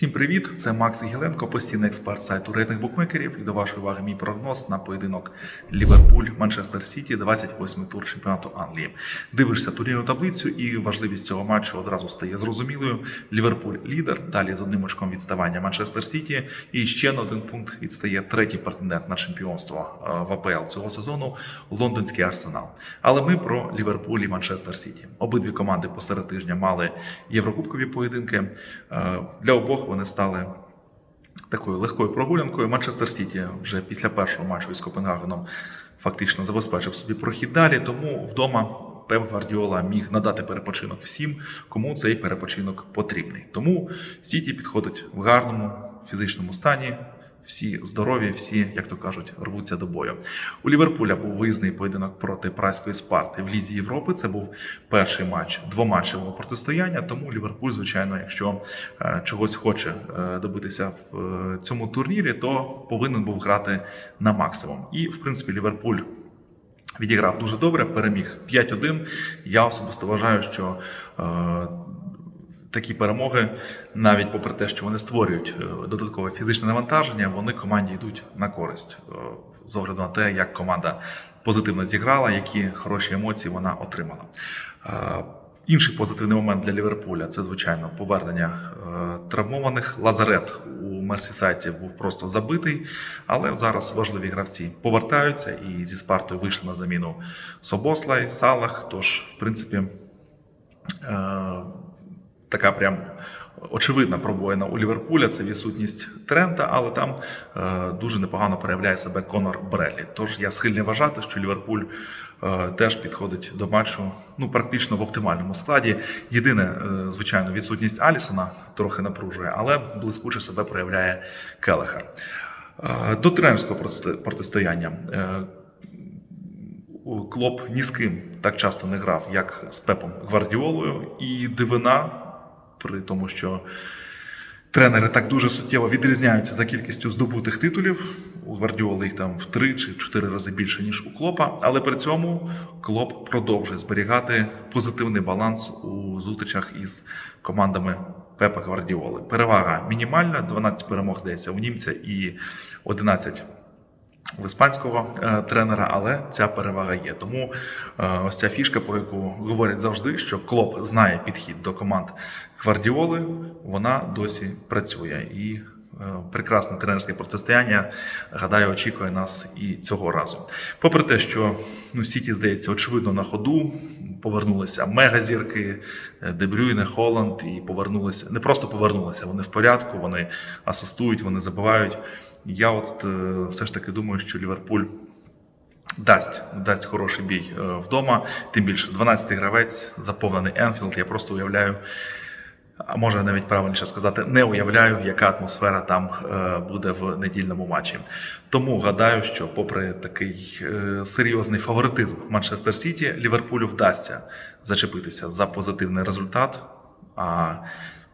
Всім привіт! Це Макс Гіленко, постійний експерт сайту рейтинг букмекерів. І до вашої уваги мій прогноз на поєдинок Ліверпуль Манчестер Сіті, 28-й тур чемпіонату Англії. Дивишся турнірну таблицю, і важливість цього матчу одразу стає зрозумілою. Ліверпуль лідер, далі з одним очком відставання Манчестер Сіті. І ще на один пункт відстає третій претендент на чемпіонство е, в АПЛ цього сезону лондонський арсенал. Але ми про Ліверпуль і Манчестер Сіті. Обидві команди посеред тижня мали єврокубкові поєдинки. Е, Для обох вони стали такою легкою прогулянкою. Манчестер Сіті вже після першого матчу із Копенгагеном фактично забезпечив собі прохід далі, тому вдома. Пеп Гвардіола міг надати перепочинок всім, кому цей перепочинок потрібний. Тому Сіті підходить в гарному фізичному стані. Всі здорові, всі, як то кажуть, рвуться до бою. У Ліверпуля був виїзний поєдинок проти Прайської Спарти в Лізі Європи. Це був перший матч двоматчевого протистояння. Тому Ліверпуль, звичайно, якщо е, чогось хоче е, добитися в е, цьому турнірі, то повинен був грати на максимум. І в принципі, Ліверпуль. Відіграв дуже добре, переміг 5-1. Я особисто вважаю, що такі перемоги, навіть попри те, що вони створюють е, додаткове фізичне навантаження, вони команді йдуть на користь е, з огляду на те, як команда позитивно зіграла, які хороші емоції вона отримала. Е, Інший позитивний момент для Ліверпуля це звичайно повернення травмованих. Лазарет у Мерсісайці був просто забитий, але зараз важливі гравці повертаються і зі Спартою вийшли на заміну Собослай, Салах. Тож, в принципі, така прям очевидна пробоїна у Ліверпуля це відсутність Трента, але там е, дуже непогано проявляє себе Конор Бреллі. Тож я схильний вважати, що Ліверпуль е, теж підходить до матчу ну практично в оптимальному складі. Єдине, е, звичайно, відсутність Алісона трохи напружує, але блискуче себе проявляє Келехер. До тренерського протисто- протистояння. Клоп ні з ким так часто не грав, як з Пепом Гвардіолою, і дивина, при тому, що тренери так дуже суттєво відрізняються за кількістю здобутих титулів. У Гвардіоли їх там в три чи чотири рази більше, ніж у Клопа. Але при цьому Клоп продовжує зберігати позитивний баланс у зустрічах із командами Пепа Гвардіоли. Перевага мінімальна: 12 перемог здається у німця і 11 в іспанського е, тренера, але ця перевага є. Тому е, ось ця фішка, про яку говорять завжди, що Клоп знає підхід до команд Гвардіоли, вона досі працює. І е, прекрасне тренерське протистояння, гадаю, очікує нас і цього разу. Попри те, що ну, Сіті, здається, очевидно на ходу. Повернулися мегазірки, Дебрюйне, Холланд, і повернулися не просто повернулися, вони в порядку, вони асистують, вони забивають. Я от е, все ж таки думаю, що Ліверпуль дасть, дасть хороший бій е, вдома. Тим більше 12-й гравець, заповнений Енфілд. Я просто уявляю, а може навіть правильніше сказати, не уявляю, яка атмосфера там е, буде в недільному матчі. Тому гадаю, що, попри такий серйозний фаворитизм Манчестер Сіті, Ліверпулю вдасться зачепитися за позитивний результат. А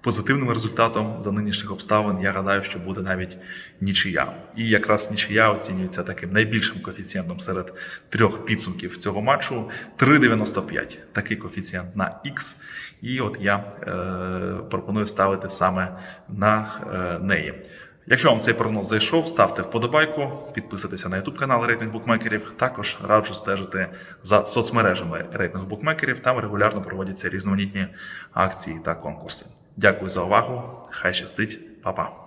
позитивним результатом за нинішніх обставин я гадаю, що буде навіть нічия. І якраз нічия оцінюється таким найбільшим коефіцієнтом серед трьох підсумків цього матчу 3,95. Такий коефіцієнт на X. І от я е, пропоную ставити саме на е, неї. Якщо вам цей прогноз зайшов, ставте вподобайку, підписуйтеся на YouTube канал рейтинг букмекерів. Також раджу стежити за соцмережами рейтинг букмекерів. Там регулярно проводяться різноманітні акції та конкурси. Дякую за увагу. Хай щастить, Па-па.